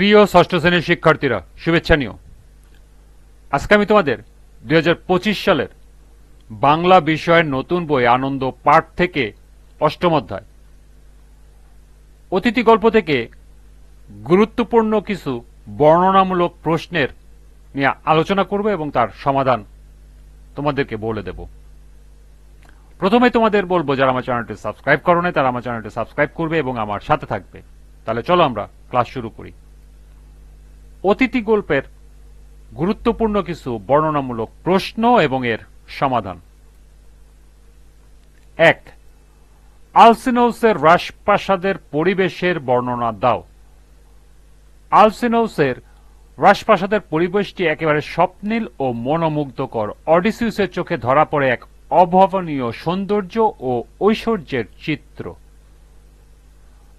প্রিয় ষষ্ঠ শ্রেণির শিক্ষার্থীরা, শুভেচ্ছা নিও। আজকে আমি তোমাদের দুই হাজার পঁচিশ সালের বাংলা বিষয়ের নতুন বই আনন্দ পাঠ থেকে অষ্টম অধ্যায়, অতিথি গল্প থেকে গুরুত্বপূর্ণ কিছু বর্ণনামূলক প্রশ্নের নিয়ে আলোচনা করব এবং তার সমাধান তোমাদেরকে বলে দেব। প্রথমে তোমাদের বলব, যারা আমার চ্যানেলটি সাবস্ক্রাইব করো নাই, তারা আমার চ্যানেলটি সাবস্ক্রাইব করবে এবং আমার সাথে থাকবে। তাহলে চলো আমরা ক্লাস শুরু করি। অতিথি গল্পের গুরুত্বপূর্ণ কিছু বর্ণনামূলক প্রশ্ন এবং এর সমাধান। এক, আলসিনোসের রাজপ্রাসাদের পরিবেশের বর্ণনা দাও। আলসিনোসের রাজপ্রাসাদের পরিবেশটি একেবারে স্বপ্নীল ও মনোমুগ্ধকর। অডিসিউসের চোখে ধরা পড়ে এক অভাবনীয় সৌন্দর্য ও ঐশ্বর্যের চিত্র।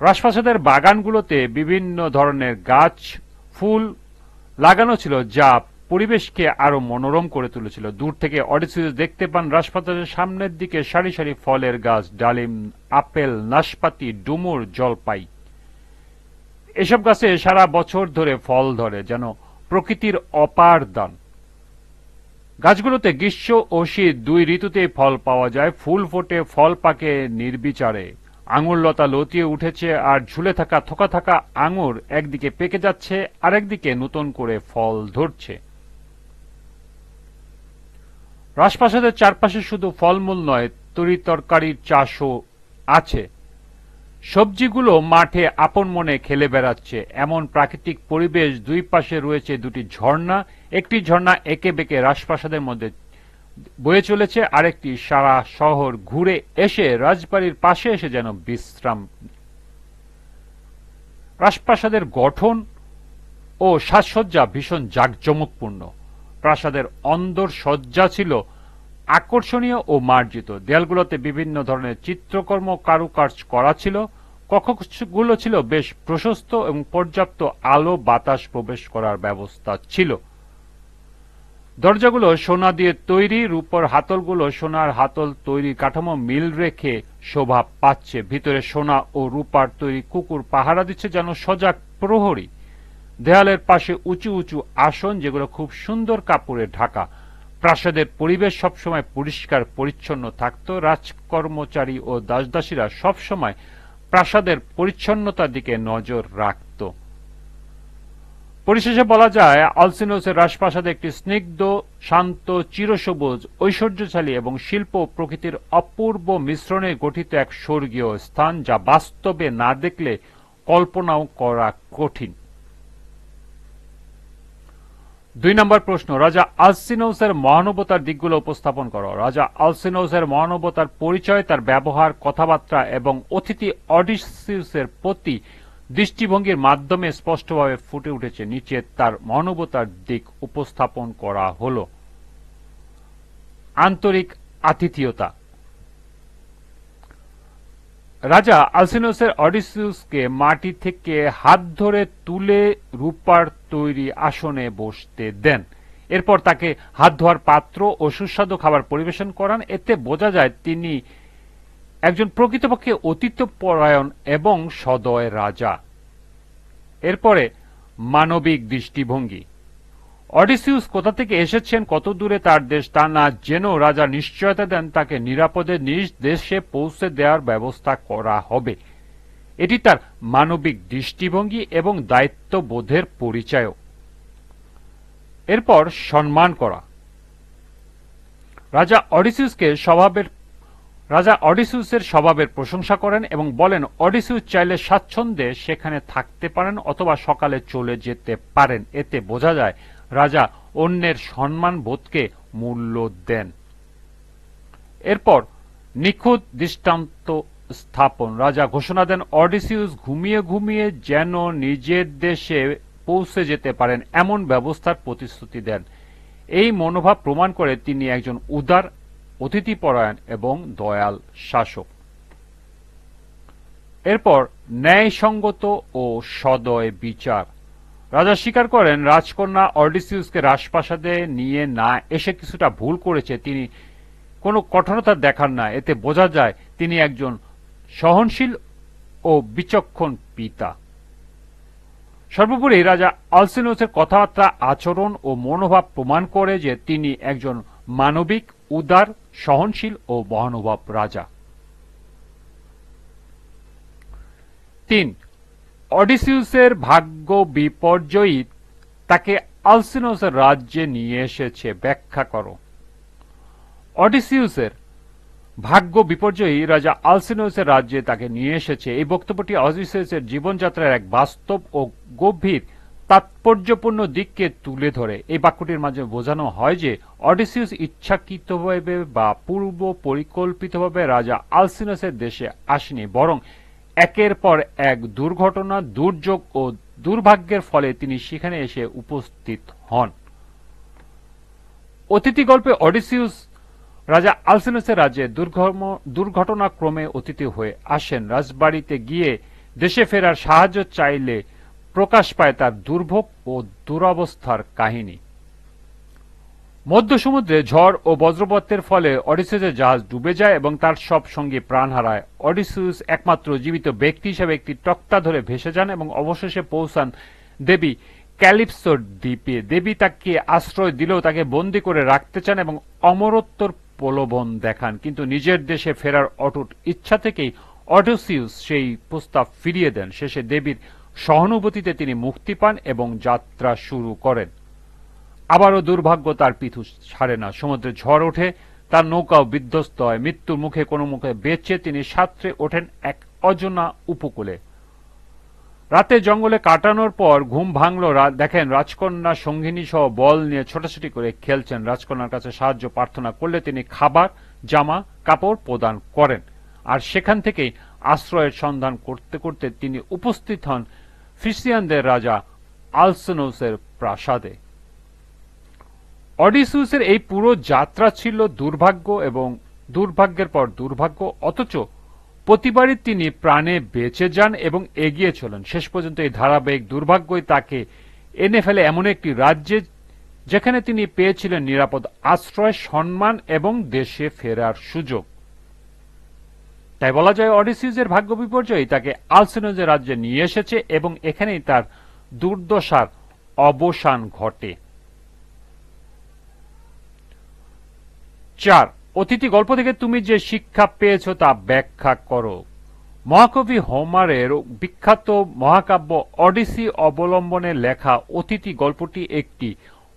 রাজপ্রাসাদের বাগানগুলোতে বিভিন্ন ধরনের গাছ ফুল লাগানো ছিল, যা পরিবেশকে আরও মনোরম করে তুলেছিল। দূর থেকে অডিসিউস দেখতে পান রাজপ্রাসাদের সামনের দিকে সারি সারি ফলের গাছ, ডালিম, আপেল, নাশপাতি, ডুমুর, জলপাই। এসব গাছে সারা বছর ধরে ফল ধরে, যেন প্রকৃতির অপার দান। গাছগুলোতে গ্রীষ্ম ও শীত দুই ঋতুতেই ফল পাওয়া যায়। ফুল ফোটে, ফল পাকে নির্বিচারে। আঙুর লতা লতিয়ে উঠেছে আর ঝুলে থাকা থোকা থাকা আঙুর একদিকে পেকে যাচ্ছে, আরেকদিকে নতুন করে ফল ধরছে। রাজপ্রাসাদের চারপাশে শুধু ফলমূল নয়, তরি তরকারির চাষও আছে। সবজিগুলো মাঠে আপন মনে খেলে বেড়াচ্ছে। এমন প্রাকৃতিক পরিবেশ দুই পাশে রয়েছে দুটি ঝর্ণা। একটি ঝর্ণা একে বেঁকে রাজপ্রাসাদের মধ্যে বয়ে চলেছে আরেকটি সারা শহর ঘুরে এসে রাজবাড়ির পাশে এসে যেন বিশ্রাম রাজপ্রাসাদের গঠন ও সাজসজ্জা ভীষণ জাঁকজমকপূর্ণ। প্রাসাদের অন্দর সজ্জা ছিল আকর্ষণীয় ও মার্জিত। দেয়ালগুলোতে বিভিন্ন ধরনের চিত্রকর্ম কারুকার্য করা ছিল। কক্ষগুলো ছিল বেশ প্রশস্ত এবং পর্যাপ্ত আলো বাতাস প্রবেশ করার ব্যবস্থা ছিল। দরজাগুলো সোনা দিয়ে তৈরি, রূপর হাতলগুলো সোনার হাতল তৈরি কাঠামো মিল রেখে শোভা পাচ্ছে। ভিতরে সোনা ও রূপার তৈরি কুকুর পাহারা দিচ্ছে যেন সজাগ প্রহরী। দেয়ালের পাশে উঁচু উঁচু আসন যেগুলো খুব সুন্দর কাপড়ে ঢাকা। প্রাসাদের পরিবেশ সবসময় পরিষ্কার, পরিচ্ছন্ন থাকত। রাজকর্মচারী ও দাসদাসীরা সবসময় প্রাসাদের পরিচ্ছন্নতার দিকে নজর রাখত। পরিশেষে বলা যায়, আলসিনোসের রাজপ্রাসাদ একটি স্নিগ্ধ, শান্ত, চিরসবুজ, ঐশ্বর্যশালী এবং শিল্প প্রকৃতির অপূর্ব মিশ্রণে গঠিত এক স্বর্গীয় স্থান, যা বাস্তবে না দেখলে কল্পনাও করা কঠিন। দুই নম্বর প্রশ্ন, রাজা আলসিনোসের মহানুভতার দিকগুলো উপস্থাপন করো। রাজা আলসিনোসের মহানবতার পরিচয়, তার ব্যবহার, কথাবার্তা এবং অতিথি অডিসিউসের প্রতি দৃষ্টিভঙ্গির মাধ্যমে স্পষ্টভাবে ফুটে উঠেছে নিচে তার মহানুভতার দিক উপস্থাপন করা হল। আন্তরিক আতিথিয়তা। রাজা আলসিনোসের অডিসিউসকে মাটি থেকে হাত ধরে তুলে রূপার তৈরি আসনে বসতে দেন। এরপর তাকে হাত ধোয়ার পাত্র ও সুস্বাদু খাবার পরিবেশন করান। এতে বোঝা যায় তিনি একজন প্রকৃতপক্ষে অতীতপরায়ণ এবং সদয় রাজা। এরপরে মানবিক দৃষ্টিভঙ্গি। অডিসিউস কোথা থেকে এসেছেন, কত দূরে তার দেশ, তা না যেন রাজা নিশ্চয়তা দেন তাকে নিরাপদে নিজ দেশে পৌঁছে দেওয়ার ব্যবস্থা করা হবে। এটি তার মানবিক দৃষ্টিভঙ্গি এবং দায়িত্ববোধের পরিচয় এরপর সম্মান করা। রাজা অডিসিউসকে স্বভাবের রাজা অডিসিউসের স্বভাবের প্রশংসা করেন এবং বলেন অডিসিউস চাইলে স্বাচ্ছন্দ্যে সেখানে থাকতে পারেন অথবা সকালে চলে যেতে পারেন। এতে বোঝা যায়, রাজা অন্যের সম্মান বোধকে মূল্য দেন। এরপর, নিখুঁত দৃষ্টান্ত স্থাপন। রাজা ঘোষণা দেন, অডিসিউস ঘুমিয়ে ঘুমিয়ে যেন নিজের দেশে পৌঁছে যেতে পারেন। এমন ব্যবস্থার প্রতিশ্রুতি দেন। এই মনোভাব প্রমাণ করে তিনি একজন উদার অতিথিপরায়ণ এবং দয়াল শাসক। এরপর ন্যায়সঙ্গত ও সদয় বিচার। রাজা স্বীকার করেন, রাজকন্যা অডিসিউসকে রাজপ্রাসাদে নিয়ে না এসে কিছুটা ভুল করেছে। তিনি কোনো কঠোরতা দেখান না। এতে বোঝা যায়, তিনি একজন সহনশীল ও বিচক্ষণ পিতা। সর্বোপরি রাজা আলসিনোসের কথাবার্তা, আচরণ ও মনোভাব প্রমাণ করে যে তিনি একজন মানবিক, উদার সহনশীল ও মহানুভব রাজা। তিন, অডিসিউসের ভাগ্য বিপর্যয়ী তাকে আলসিনোসের রাজ্যে নিয়ে এসেছে, ব্যাখ্যা করো। অডিসিউসের ভাগ্য বিপর্যয়ী রাজা আলসিনোসের রাজ্যে তাকে নিয়ে এসেছে। এই বক্তব্যটি অডিসিউসের জীবনযাত্রার এক বাস্তব ও গভীর তাৎপর্যপূর্ণ দিককে তুলে ধরে। এই বাক্যটির মাধ্যমে বোঝানো হয় যে অডিসিউস ইচ্ছাকৃতভাবে বা পূর্ব পরিকল্পিতভাবে রাজা আলসিনোসের দেশে আসেনি, বরং একের পর এক দুর্ঘটনা, দুর্যোগ ও দুর্ভাগ্যের ফলে তিনি সেখানে এসে উপস্থিত হন। অতিথি গল্পে অডিসিউস রাজা আলসিনাসের রাজ্যে দুর্ঘটনাক্রমে অতিথি হয়ে আসেন। রাজবাড়িতে গিয়ে দেশে ফেরার সাহায্য চাইলে প্রকাশ পায় তার দুর্ভোগ ও দুরবস্থার কাহিনী। মধ্য সমুদ্রে ঝড় ও বজ্রপাতের ফলে অডিসিউসের জাহাজ ডুবে যায় এবং তার সব সঙ্গে প্রাণ হারায়। অডিসিউস একমাত্র জীবিত ব্যক্তি হিসেবে একটি তক্তা ধরে ভেসে যান এবং অবশেষে পৌঁছান দেবী ক্যালিপসোর দ্বীপে। দেবী তাকে আশ্রয় দিলেও তাকে বন্দি করে রাখতে চান এবং অমরত্বর প্রলোভন দেখান, কিন্তু নিজের দেশে ফেরার অটুট ইচ্ছা থেকেই অডিসিউস সেই প্রস্তাব ফিরিয়ে দেন। শেষে দেবীর সহানুভূতিতে তিনি মুক্তি পান এবং যাত্রা শুরু করেন। আবারও দুর্ভাগ্য তার পিছু ছাড়ে না। সমুদ্রে ঝড় ওঠে, তার নৌকাও বিধ্বস্ত হয়। মৃত্যুর মুখে কোনো মুখে বেঁচে তিনি সাঁতরে ওঠেন এক অজনা উপকূলে। রাতে জঙ্গলে কাটানোর পর ঘুম ভাঙল দেখেন রাজকন্যা সঙ্গিনী সহ বল নিয়ে ছোটাছুটি করে খেলছেন। রাজকন্যার কাছে সাহায্য, প্রার্থনা করলে তিনি খাবার, জামা, কাপড় প্রদান করেন। আর সেখান থেকেই আশ্রয়ের সন্ধান করতে করতে তিনি উপস্থিত হন ফ্রিসিয়ানদের রাজা আলসনোসের প্রাসাদে। অডিসুসের এই পুরো যাত্রা ছিল দুর্ভাগ্য এবং দুর্ভাগ্যের পর দুর্ভাগ্য, অথচ প্রতিবারই তিনি প্রাণে বেঁচে যান এবং এগিয়ে চলেন। শেষ পর্যন্ত এই ধারাবাহিক দুর্ভাগ্যই তাকে এনে ফেলে এমন একটি রাজ্যে যেখানে তিনি পেয়েছিলেন নিরাপদ আশ্রয়, সম্মান এবং দেশে ফেরার সুযোগ। তাই বলা যায় অডিসিউজের ভাগ্য বিপর্যয় তাকে আলসেনজের রাজ্যে নিয়ে এসেছে এবং এখানেই তার দুর্দশার অবসান ঘটে। চার, অতিথি গল্প থেকে তুমি যে শিক্ষা পেয়েছ তা ব্যাখ্যা করো। মহাকবি হোমারের বিখ্যাত মহাকাব্য অডিসি অবলম্বনে লেখা অতিথি গল্পটি একটি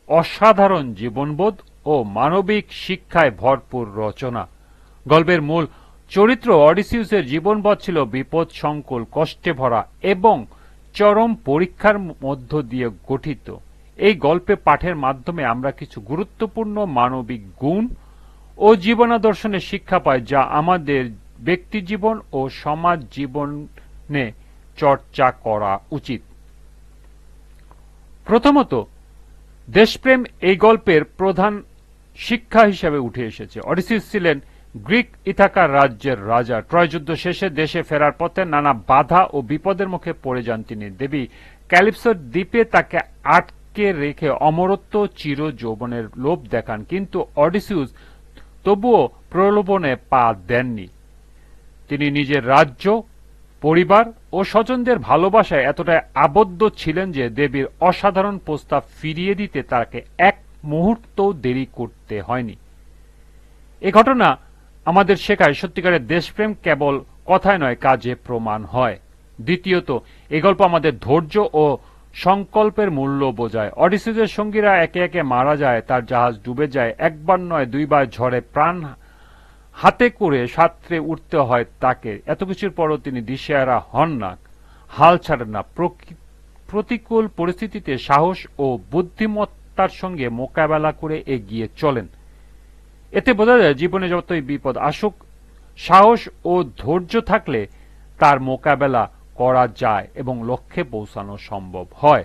অসাধারণ জীবনবোধ ও মানবিক শিক্ষায় ভরপুর রচনা। গল্পের মূল চরিত্র অডিসিউসের জীবনবোধ ছিল বিপদ, সংকুল, কষ্টে ভরা এবং চরম পরীক্ষার মধ্য দিয়ে গঠিত। এই গল্পে পাঠের মাধ্যমে আমরা কিছু গুরুত্বপূর্ণ মানবিক গুণ ও জীবনাদর্শনের শিক্ষা পায় যা আমাদের ব্যক্তি জীবন ও সমাজ জীবনে চর্চা করা উচিত। প্রথমত, দেশপ্রেম এই গল্পের প্রধান শিক্ষা হিসেবে উঠে এসেছে। অডিসিস ছিলেন গ্রিক ইথাকার রাজ্যের রাজা। ট্রয় যুদ্ধ শেষে দেশে ফেরার পথে নানা বাধা ও বিপদের মুখে পড়ে যান তিনি। দেবী ক্যালিপসোর দ্বীপে তাকে আটকে রেখে অমরত্ব, চির যৌবনের লোভ দেখান, কিন্তু অডিসিউস তবুও প্রলোভনে পা দেননি। তিনি নিজের রাজ্য, পরিবার ও স্বজনদের ভালোবাসায় এতটাই আবদ্ধ ছিলেন যে দেবীর অসাধারণ প্রস্তাব ফিরিয়ে দিতে তাকে এক মুহূর্ত দেরি করতে হয়নি। এ ঘটনা আমাদের শেখায় সত্যিকারের দেশপ্রেম কেবল কথায় নয়, কাজে প্রমাণ হয়। দ্বিতীয়ত, এ গল্প আমাদের ধৈর্য ও সংকল্পের মূল্য বোঝায়। অডিসিজের সঙ্গীরা একে একে মারা যায়, তার জাহাজ ডুবে যায়, একবার নয়, দুইবার ঝড়ে প্রাণ হাতে করে সাঁতরে উঠতে হয় তাকে। এত কিছুর পরও তিনি দিশেহারা হন না, হাল ছাড়েন না। প্রতিকূল পরিস্থিতিতে সাহস ও বুদ্ধিমত্তার সঙ্গে মোকাবেলা করে এগিয়ে চলেন। এতে বোঝা যায় জীবনে যতই বিপদ আসুক, সাহস ও ধৈর্য থাকলে তার মোকাবেলা করা যায় এবং লক্ষ্যে পৌঁছানো সম্ভব হয়।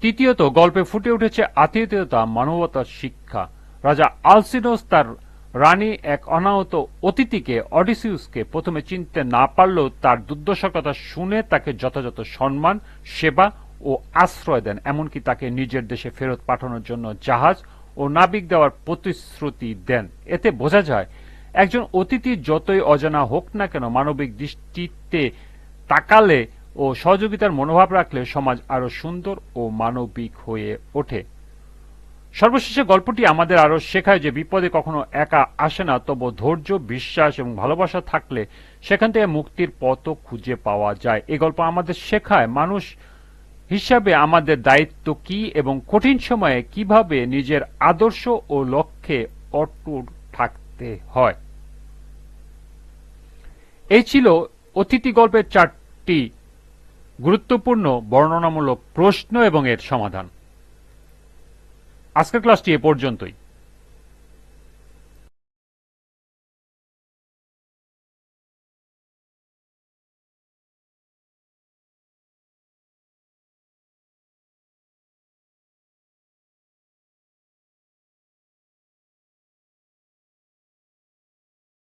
তৃতীয়ত, গল্পে ফুটে উঠেছে আতিথেয়তা মানবতার শিক্ষা। রাজা আলসিনোস তার রানী এক অনাহত অতিথিকে, অডিসিউসকে, প্রথমে চিনতে না পারলেও তার দুর্দশার কথা শুনে তাকে যথাযথ সম্মান, সেবা ও আশ্রয় দেন। এমনকি তাকে নিজের দেশে ফেরত পাঠানোর জন্য জাহাজ ও নাবিক দেওয়ার প্রতিশ্রুতি দেন। এতে বোঝা যায়, একজন অতিথি যতই অজানা হোক না কেন মানবিক দৃষ্টিতে তাকালে ও সহযোগিতার মনোভাব রাখলে সমাজ আরও সুন্দর ও মানবিক হয়ে ওঠে। সর্বশেষে গল্পটি আমাদের আরও শেখায় যে বিপদে কখনো একা আসে না তবু ধৈর্য, বিশ্বাস এবং ভালোবাসা থাকলে সেখান থেকে মুক্তির পথও খুঁজে পাওয়া যায়। এই গল্প আমাদের শেখায়, মানুষ হিসাবে আমাদের দায়িত্ব কি এবং কঠিন সময়ে কীভাবে নিজের আদর্শ ও লক্ষ্যে অটুট থাকতে হয়? এই ছিল অতিথি গল্পের চারটি গুরুত্বপূর্ণ, বর্ণনামূলক প্রশ্ন এবং এর সমাধান। আজকের ক্লাসটি এ পর্যন্তই।